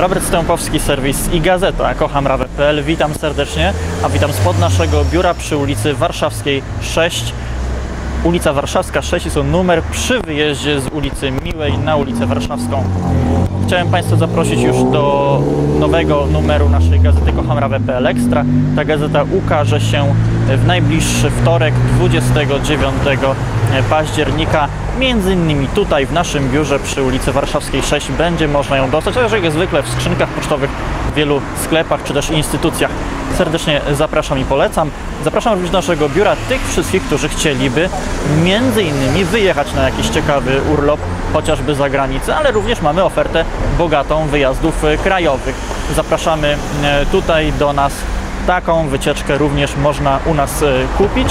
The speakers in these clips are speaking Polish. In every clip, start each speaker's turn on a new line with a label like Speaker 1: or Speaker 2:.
Speaker 1: Robert Stępowski, serwis i gazeta kochamrawę.pl. Witam serdecznie, a witam spod naszego biura przy ulicy Warszawskiej 6. Ulica Warszawska 6 jest to numer przy wyjeździe z ulicy Miłej na ulicę Warszawską. Chciałem Państwa zaprosić już do nowego numeru naszej gazety kochamrawę.pl Extra. Ta gazeta ukaże się w najbliższy wtorek 29 października. Między innymi tutaj w naszym biurze przy ulicy Warszawskiej 6 będzie można ją dostać, chociaż jak zwykle w skrzynkach pocztowych w wielu sklepach czy też instytucjach. Serdecznie zapraszam i polecam. Zapraszam również do naszego biura tych wszystkich, którzy chcieliby między innymi wyjechać na jakiś ciekawy urlop, chociażby za granicę, ale również mamy ofertę bogatą wyjazdów e, krajowych. Zapraszamy e, tutaj do nas. Taką wycieczkę również można u nas e, kupić.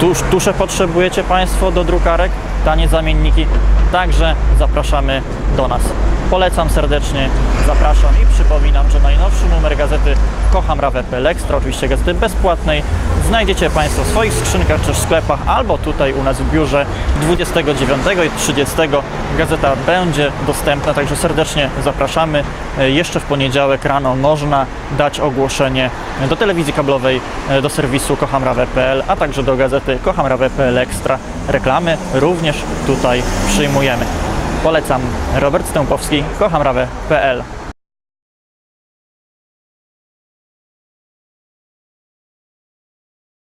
Speaker 1: Tusz, tusze potrzebujecie Państwo do drukarek, tanie zamienniki, także zapraszamy do nas. Polecam serdecznie, zapraszam i przypominam, że najnowszy numer gazety Kocham Rawę.pl Extra, oczywiście gazety bezpłatnej, znajdziecie Państwo w swoich skrzynkach czy w sklepach, albo tutaj u nas w biurze 29 i 30 gazeta będzie dostępna, także serdecznie zapraszamy. E, Jeszcze w poniedziałek rano można dać ogłoszenie do telewizji kablowej, e, do serwisu kochamrawę.pl, a także do gazety kochamrawę.pl Extra. Reklamy również tutaj przyjmujemy. Polecam. Robert Stępowski, kochamrawę.pl